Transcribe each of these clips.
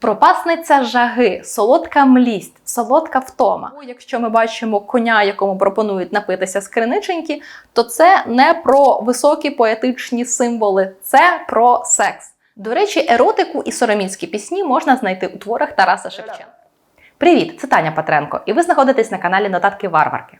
Пропасниця жаги, солодка млість, солодка втома. Якщо ми бачимо коня, якому пропонують напитися з криниченьки, то це не про високі поетичні символи, це про секс. До речі, еротику і соромінські пісні можна знайти у творах Тараса Шевченка. Привіт, це Таня Петренко, і ви знаходитесь на каналі Нотатки Варварки.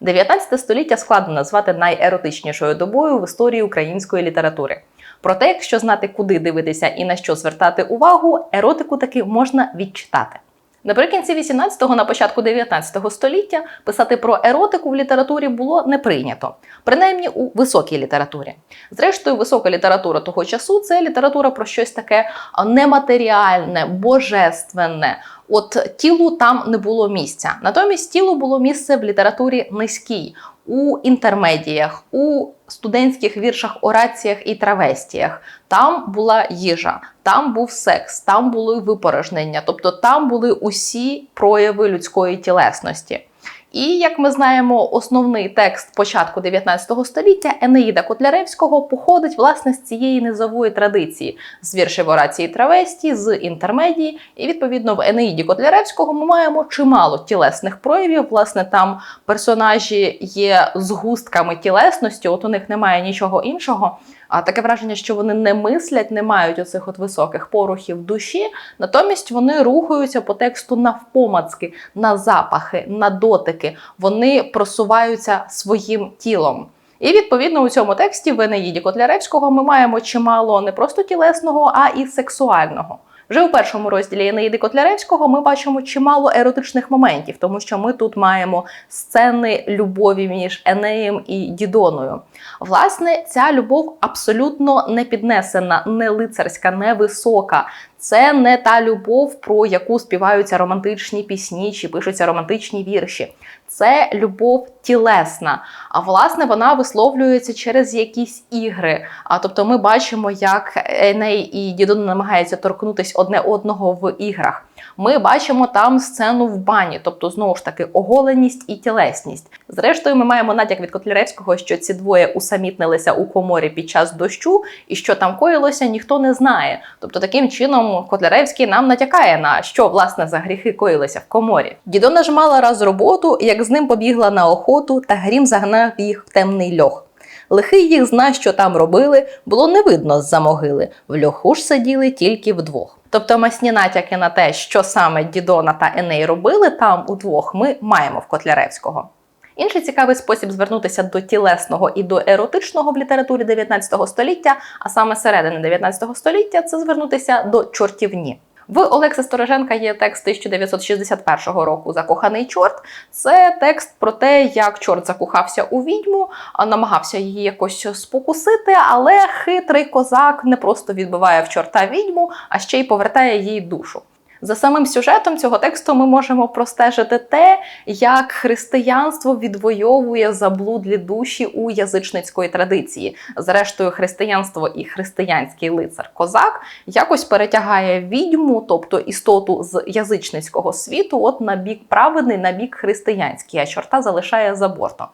19 століття складно назвати найеротичнішою добою в історії української літератури. Проте, якщо знати, куди дивитися і на що звертати увагу, еротику таки можна відчитати. Наприкінці 18-го, на початку 19-го століття писати про еротику в літературі було не прийнято, принаймні у високій літературі. Зрештою, висока література того часу це література про щось таке нематеріальне, божественне. От тілу там не було місця. Натомість тілу було місце в літературі низькій, у інтермедіях, у студентських віршах, ораціях і травестіях. Там була їжа, там був секс, там були випорожнення, тобто там були усі прояви людської тілесності. І як ми знаємо, основний текст початку 19 століття Енеїда Котляревського походить власне з цієї низової традиції з віршів орації травесті, з інтермедії. І відповідно в Енеїді Котляревського ми маємо чимало тілесних проявів. Власне, там персонажі є згустками тілесності, от у них немає нічого іншого. А таке враження, що вони не мислять, не мають оцих от високих порухів душі, натомість вони рухаються по тексту навпомацки, на запахи, на дотики. Вони просуваються своїм тілом. І відповідно у цьому тексті в Енеїді Котляревського ми маємо чимало не просто тілесного, а і сексуального. Вже у першому розділі Енеїди Котляревського ми бачимо чимало еротичних моментів, тому що ми тут маємо сцени любові між Енеєм і Дідоною. Власне, ця любов абсолютно не піднесена, не лицарська, не висока. Це не та любов, про яку співаються романтичні пісні чи пишуться романтичні вірші. Це любов тілесна. А власне вона висловлюється через якісь ігри. А тобто, ми бачимо, як Еней і Дідон намагаються торкнутися одне одного в іграх. Ми бачимо там сцену в бані, тобто знову ж таки оголеність і тілесність. Зрештою, ми маємо натяк від Котляревського, що ці двоє усамітнилися у коморі під час дощу, і що там коїлося, ніхто не знає. Тобто, таким чином Котляревський нам натякає на що власне за гріхи коїлися в коморі. Дідона ж мала раз роботу, як з ним побігла на охоту, та грім загнав їх в темний льох. Лихий їх зна, що там робили, було не видно з-за могили. В льоху ж сиділи тільки вдвох. Тобто масні натяки на те, що саме Дідона та Еней робили там удвох, ми маємо в Котляревського. Інший цікавий спосіб звернутися до тілесного і до еротичного в літературі 19 століття, а саме середини 19 століття, це звернутися до чортівні. В Олекса Стороженка є текст 1961 року Закоханий чорт. Це текст про те, як чорт закохався у відьму, намагався її якось спокусити, але хитрий козак не просто відбиває в чорта відьму, а ще й повертає їй душу. За самим сюжетом цього тексту ми можемо простежити те, як християнство відвоює заблудлі душі у язичницької традиції. Зрештою, християнство і християнський лицар козак якось перетягає відьму, тобто істоту з язичницького світу, от на бік праведний, на бік християнський, а чорта залишає за бортом.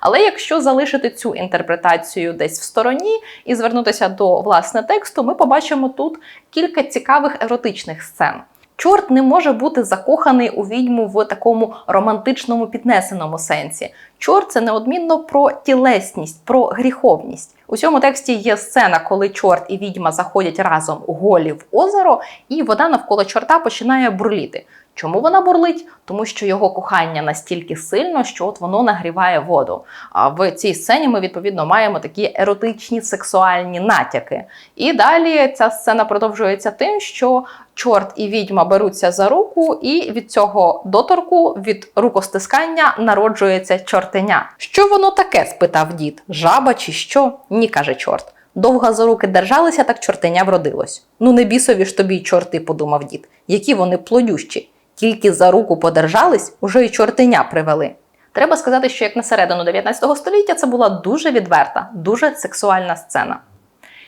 Але якщо залишити цю інтерпретацію десь в стороні і звернутися до власне тексту, ми побачимо тут кілька цікавих еротичних сцен. Чорт не може бути закоханий у відьму в такому романтичному піднесеному сенсі. Чорт це неодмінно про тілесність, про гріховність. У цьому тексті є сцена, коли чорт і відьма заходять разом голі в озеро, і вода навколо чорта починає бурліти. Чому вона бурлить? Тому що його кохання настільки сильно, що от воно нагріває воду. А в цій сцені ми відповідно маємо такі еротичні сексуальні натяки. І далі ця сцена продовжується тим, що чорт і відьма беруться за руку, і від цього доторку, від рукостискання народжується чортеня. Що воно таке? спитав дід. Жаба чи що? Ні, каже чорт. Довго за руки держалися, так чортеня вродилось. Ну не бісові ж тобі чорти, подумав дід. Які вони плодющі. Тільки за руку подержались, уже й чортеня привели. Треба сказати, що як на середину 19 століття це була дуже відверта, дуже сексуальна сцена.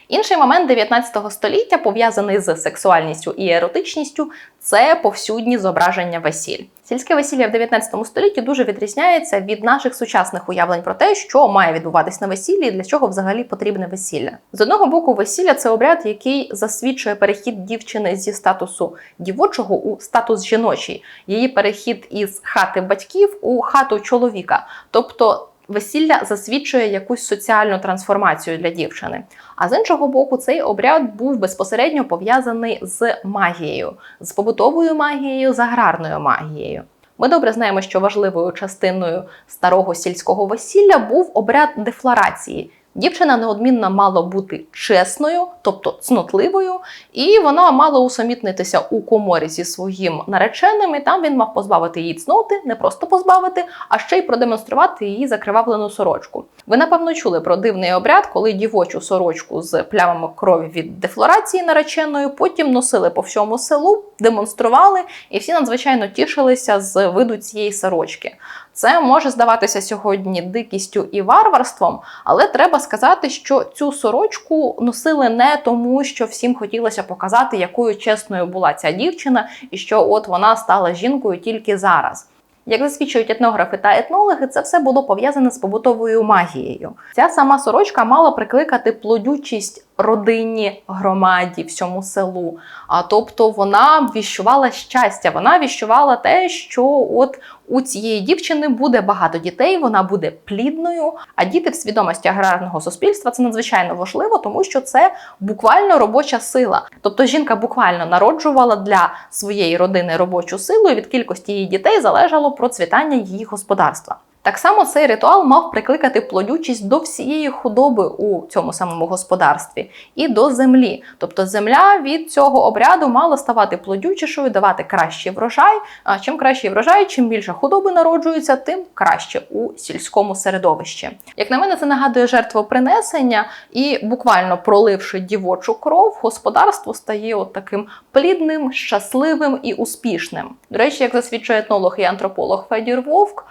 Інший момент 19 століття, пов'язаний з сексуальністю і еротичністю, це повсюдні зображення весіль. Сільське весілля в 19 столітті дуже відрізняється від наших сучасних уявлень про те, що має відбуватись на весіллі і для чого взагалі потрібне весілля. З одного боку, весілля це обряд, який засвідчує перехід дівчини зі статусу дівочого у статус жіночий, її перехід із хати батьків у хату чоловіка. Тобто Весілля засвідчує якусь соціальну трансформацію для дівчини. А з іншого боку, цей обряд був безпосередньо пов'язаний з магією, з побутовою магією, з аграрною магією. Ми добре знаємо, що важливою частиною старого сільського весілля був обряд дефлорації. Дівчина неодмінно мала бути чесною, тобто цнотливою, і вона мала усамітнитися у коморі зі своїм нареченим. і Там він мав позбавити її цноти, не просто позбавити, а ще й продемонструвати її закривавлену сорочку. Ви напевно чули про дивний обряд, коли дівочу сорочку з плямами крові від дефлорації нареченою потім носили по всьому селу, демонстрували, і всі надзвичайно тішилися з виду цієї сорочки. Це може здаватися сьогодні дикістю і варварством, але треба сказати, що цю сорочку носили не тому, що всім хотілося показати, якою чесною була ця дівчина, і що от вона стала жінкою тільки зараз. Як засвідчують етнографи та етнологи, це все було пов'язане з побутовою магією. Ця сама сорочка мала прикликати плодючість родині, громаді, всьому селу. А тобто вона віщувала щастя, вона віщувала те, що от у цієї дівчини буде багато дітей, вона буде плідною. А діти в свідомості аграрного суспільства це надзвичайно важливо, тому що це буквально робоча сила. Тобто жінка буквально народжувала для своєї родини робочу силу, і від кількості її дітей залежало процвітання її господарства. Так само цей ритуал мав прикликати плодючість до всієї худоби у цьому самому господарстві і до землі. Тобто земля від цього обряду мала ставати плодючішою, давати кращий врожай. А чим кращий врожай, чим більше худоби народжується, тим краще у сільському середовищі. Як на мене, це нагадує жертвопринесення, і буквально проливши дівочу кров, господарство стає от таким плідним, щасливим і успішним. До речі, як засвідчує етнолог і антрополог Федір Вовк,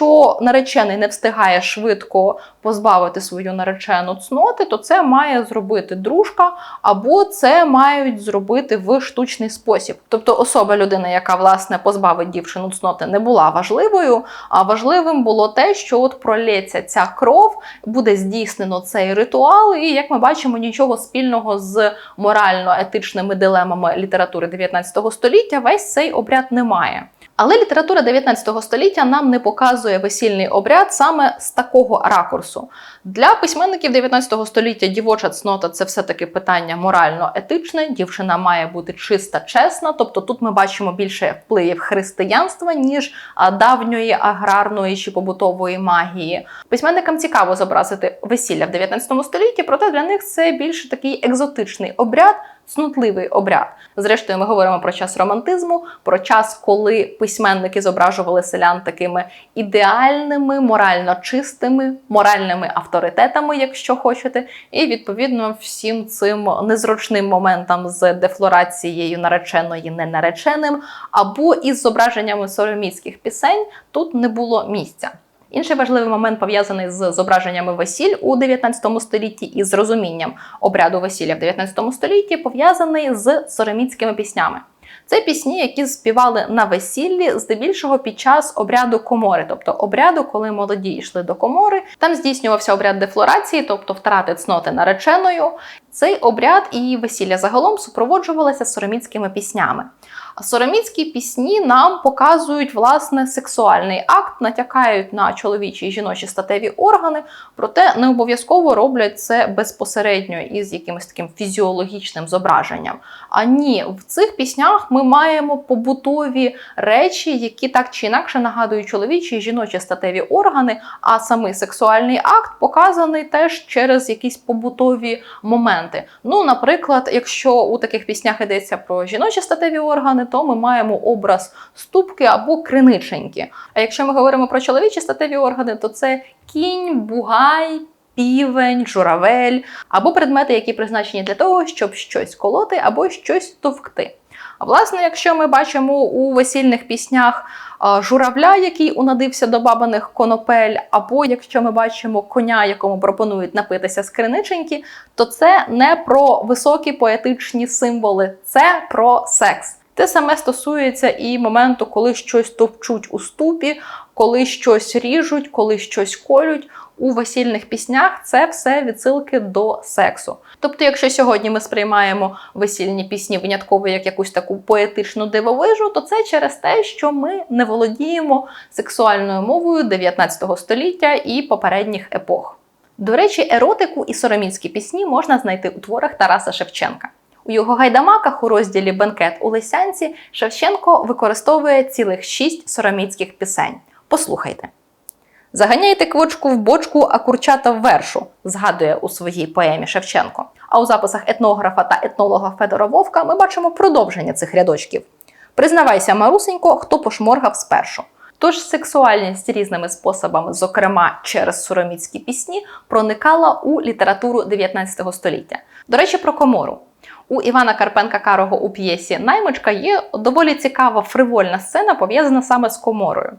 якщо наречений не встигає швидко позбавити свою наречену цноти, то це має зробити дружка, або це мають зробити в штучний спосіб. Тобто особа людини, яка власне позбавить дівчину цноти, не була важливою. А важливим було те, що от пролється ця кров, буде здійснено цей ритуал, і як ми бачимо, нічого спільного з морально-етичними дилемами літератури 19 століття весь цей обряд не має. Але література 19 століття нам не показує весільний обряд саме з такого ракурсу. Для письменників 19 століття дівоча цнота це все-таки питання морально-етичне. Дівчина має бути чиста, чесна. Тобто тут ми бачимо більше впливів християнства, ніж давньої аграрної чи побутової магії. Письменникам цікаво зобразити весілля в 19 столітті, проте для них це більше такий екзотичний обряд цнутливий обряд. Зрештою, ми говоримо про час романтизму, про час, коли письменники зображували селян такими ідеальними, морально чистими, моральними авторитетами, якщо хочете, і відповідно всім цим незручним моментам з дефлорацією нареченої ненареченим, або із зображеннями сороміцьких пісень тут не було місця. Інший важливий момент пов'язаний з зображеннями весіль у 19 столітті і з розумінням обряду весілля в 19 столітті пов'язаний з сороміцькими піснями. Це пісні, які співали на весіллі, здебільшого під час обряду комори, тобто обряду, коли молоді йшли до комори. Там здійснювався обряд дефлорації, тобто втрати цноти нареченою. Цей обряд і весілля загалом супроводжувалися сороміцькими піснями. Сороміцькі пісні нам показують власне сексуальний акт, натякають на чоловічі і жіночі статеві органи, проте не обов'язково роблять це безпосередньо із якимось таким фізіологічним зображенням. А ні, в цих піснях ми маємо побутові речі, які так чи інакше нагадують чоловічі і жіночі статеві органи, а самий сексуальний акт показаний теж через якісь побутові моменти. Ну, наприклад, якщо у таких піснях йдеться про жіночі статеві органи, то ми маємо образ ступки або криниченьки. А якщо ми говоримо про чоловічі статеві органи, то це кінь, бугай. Півень, журавель або предмети, які призначені для того, щоб щось колоти або щось товкти. А власне, якщо ми бачимо у весільних піснях журавля, який унадився до бабаних конопель, або якщо ми бачимо коня, якому пропонують напитися з криниченьки, то це не про високі поетичні символи, це про секс. Те саме стосується і моменту, коли щось товчуть у ступі, коли щось ріжуть, коли щось колють. У весільних піснях це все відсилки до сексу. Тобто, якщо сьогодні ми сприймаємо весільні пісні винятково як якусь таку поетичну дивовижу, то це через те, що ми не володіємо сексуальною мовою 19 століття і попередніх епох. До речі, еротику і соромінські пісні можна знайти у творах Тараса Шевченка. У його гайдамаках у розділі Бенкет у Лисянці Шевченко використовує цілих шість сороміцьких пісень. Послухайте. Заганяйте квочку в бочку, а курчата в вершу, згадує у своїй поемі Шевченко. А у записах етнографа та етнолога Федора Вовка ми бачимо продовження цих рядочків. Признавайся, Марусенько, хто пошморгав спершу. Тож сексуальність різними способами, зокрема через сороміцькі пісні, проникала у літературу 19 століття. До речі, про комору. У Івана Карпенка Карого у п'єсі Наймичка є доволі цікава фривольна сцена, пов'язана саме з коморою.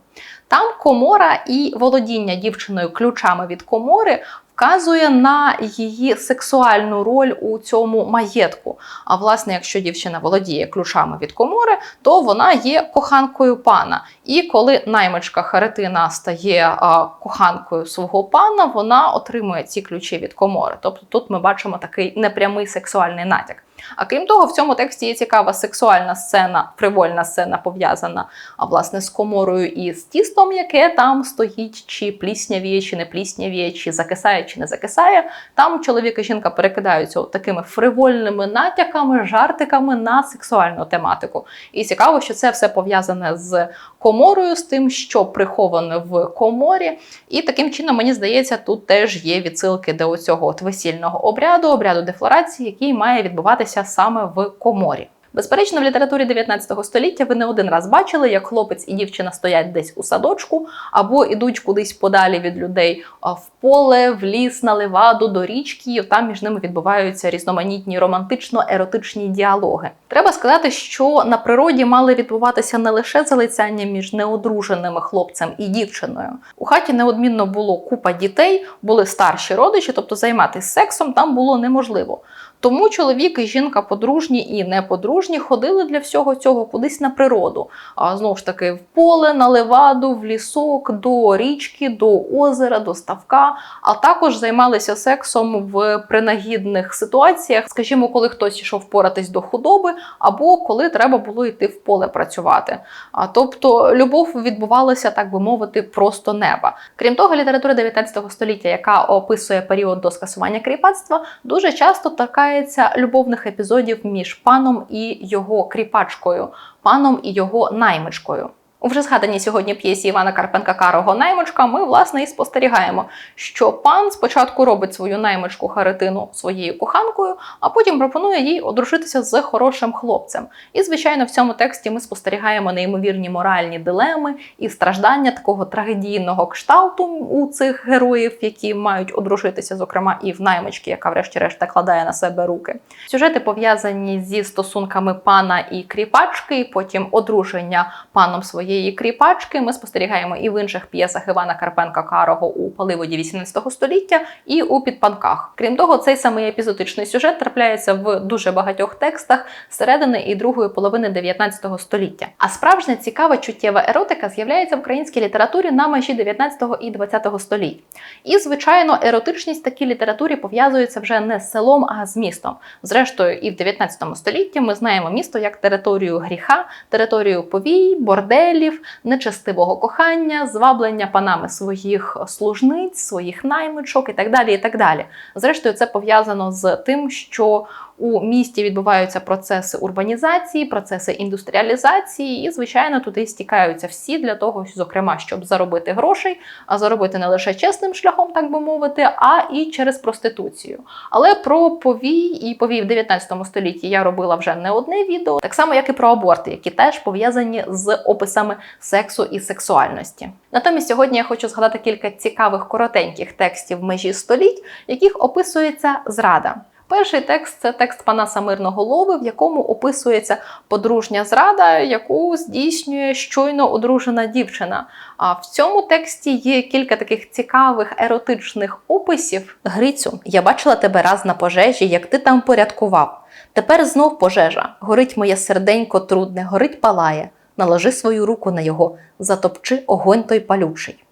Там комора і володіння дівчиною ключами від комори вказує на її сексуальну роль у цьому маєтку. А власне, якщо дівчина володіє ключами від комори, то вона є коханкою пана. І коли наймичка Харитина стає коханкою свого пана, вона отримує ці ключі від комори. Тобто тут ми бачимо такий непрямий сексуальний натяк. А крім того, в цьому тексті є цікава сексуальна сцена, фривольна сцена пов'язана власне з коморою і з тістом, яке там стоїть, чи пліснявіє, чи не пліснявіє, чи закисає, чи не закисає. Там чоловік і жінка перекидаються такими фривольними натяками, жартиками на сексуальну тематику. І цікаво, що це все пов'язане з коморою, з тим, що приховане в коморі. І таким чином, мені здається, тут теж є відсилки до цього от весільного обряду, обряду дефлорації, який має відбуватися саме в коморі. Безперечно, в літературі 19 століття ви не один раз бачили, як хлопець і дівчина стоять десь у садочку або ідуть кудись подалі від людей в поле, в ліс, на леваду, до річки. Там між ними відбуваються різноманітні романтично-еротичні діалоги. Треба сказати, що на природі мали відбуватися не лише залицяння між неодруженими хлопцем і дівчиною. У хаті неодмінно було купа дітей, були старші родичі, тобто займатися сексом там було неможливо. Тому чоловік і жінка подружні і неподружні ходили для всього цього кудись на природу. А знову ж таки, в поле, на леваду, в лісок, до річки, до озера, до ставка, а також займалися сексом в принагідних ситуаціях, скажімо, коли хтось йшов поратись до худоби, або коли треба було йти в поле працювати. А тобто любов відбувалася, так би мовити, просто неба. Крім того, література 19 століття, яка описує період до скасування кріпацтва, дуже часто така любовних епізодів між паном і його кріпачкою, паном і його наймичкою. У вже згаданій сьогодні п'єсі Івана Карпенка Карого наймичка ми власне і спостерігаємо, що пан спочатку робить свою наймичку Харитину своєю коханкою, а потім пропонує їй одружитися з хорошим хлопцем. І, звичайно, в цьому тексті ми спостерігаємо неймовірні моральні дилеми і страждання такого трагедійного кшталту у цих героїв, які мають одружитися, зокрема, і в наймички, яка, врешті-решт, накладає на себе руки. Сюжети пов'язані зі стосунками пана і кріпачки, потім одруження паном своєї своєї кріпачки ми спостерігаємо і в інших п'єсах Івана Карпенка Карого у Паливоді 18 століття, і у підпанках. Крім того, цей самий епізодичний сюжет трапляється в дуже багатьох текстах середини і другої половини 19 століття. А справжня цікава чуттєва еротика з'являється в українській літературі на межі 19 і 20 століть. І, звичайно, еротичність в такій літературі пов'язується вже не з селом, а з містом. Зрештою, і в 19 столітті ми знаємо місто як територію гріха, територію повій, бордель борделів, нечестивого кохання, зваблення панами своїх служниць, своїх наймичок і так далі. і так далі. Зрештою, це пов'язано з тим, що у місті відбуваються процеси урбанізації, процеси індустріалізації, і, звичайно, туди стікаються всі для того, зокрема, щоб заробити грошей, а заробити не лише чесним шляхом, так би мовити, а і через проституцію. Але про повій і повій в 19 столітті я робила вже не одне відео, так само як і про аборти, які теж пов'язані з описами сексу і сексуальності. Натомість сьогодні я хочу згадати кілька цікавих коротеньких текстів межі століть, яких описується зрада. Перший текст це текст Панаса Мирноголови, в якому описується подружня зрада, яку здійснює щойно одружена дівчина. А в цьому тексті є кілька таких цікавих еротичних описів. Грицю, я бачила тебе раз на пожежі, як ти там порядкував. Тепер знов пожежа. Горить моє серденько трудне, горить палає. Наложи свою руку на його, затопчи огонь той палючий.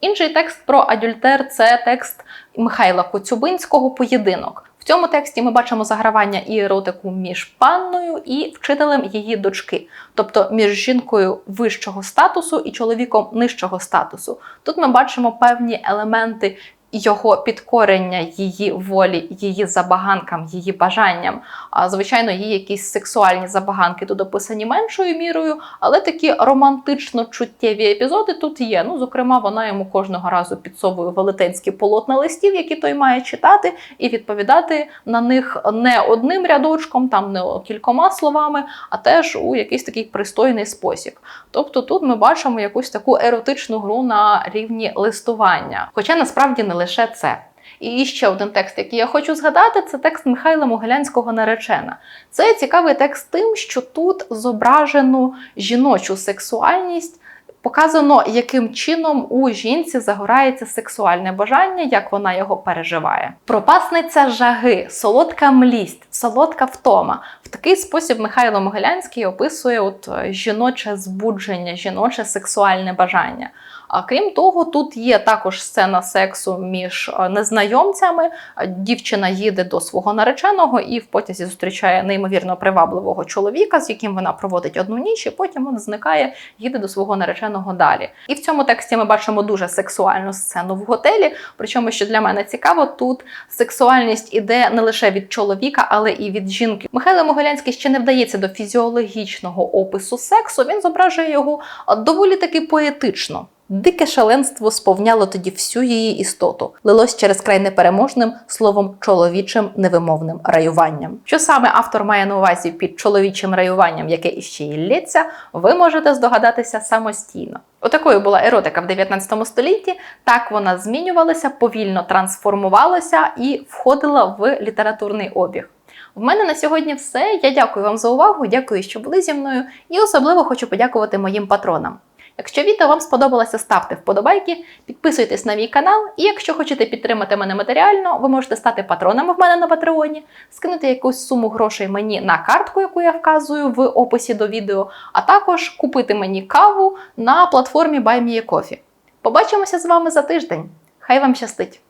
Інший текст про адюльтер це текст Михайла Коцюбинського Поєдинок. Цьому тексті ми бачимо загравання і еротику між панною і вчителем її дочки, тобто між жінкою вищого статусу і чоловіком нижчого статусу. Тут ми бачимо певні елементи його підкорення її волі, її забаганкам, її бажанням. А звичайно, є якісь сексуальні забаганки тут описані меншою мірою, але такі романтично чуттєві епізоди тут є. Ну, зокрема, вона йому кожного разу підсовує велетенські полотна листів, які той має читати, і відповідати на них не одним рядочком, там не кількома словами, а теж у якийсь такий пристойний спосіб. Тобто тут ми бачимо якусь таку еротичну гру на рівні листування. Хоча насправді не лише це. І ще один текст, який я хочу згадати, це текст Михайла Могилянського Наречена. Це цікавий текст тим, що тут зображено жіночу сексуальність. Показано, яким чином у жінці загорається сексуальне бажання, як вона його переживає. Пропасниця жаги, солодка млість, солодка втома. В такий спосіб Михайло Могилянський описує от е, жіноче збудження, жіноче сексуальне бажання. А крім того, тут є також сцена сексу між е, незнайомцями. Дівчина їде до свого нареченого і в потязі зустрічає неймовірно привабливого чоловіка, з яким вона проводить одну ніч, і потім він зникає, їде до свого нареченого далі. І в цьому тексті ми бачимо дуже сексуальну сцену в готелі. Причому, що для мене цікаво, тут сексуальність іде не лише від чоловіка, але і від жінки. Михайло Могилянський ще не вдається до фізіологічного опису сексу. Він зображує його доволі таки поетично. Дике шаленство сповняло тоді всю її істоту, лилось через край непереможним словом чоловічим невимовним раюванням. Що саме автор має на увазі під чоловічим раюванням, яке іще й лється, ви можете здогадатися самостійно. Отакою була еротика в 19 столітті. Так вона змінювалася, повільно трансформувалася і входила в літературний обіг. В мене на сьогодні все. Я дякую вам за увагу, дякую, що були зі мною, і особливо хочу подякувати моїм патронам. Якщо відео вам сподобалося, ставте вподобайки, підписуйтесь на мій канал, і якщо хочете підтримати мене матеріально, ви можете стати патронами в мене на Патреоні, скинути якусь суму грошей мені на картку, яку я вказую в описі до відео, а також купити мені каву на платформі BuyMeACoffee. Побачимося з вами за тиждень. Хай вам щастить!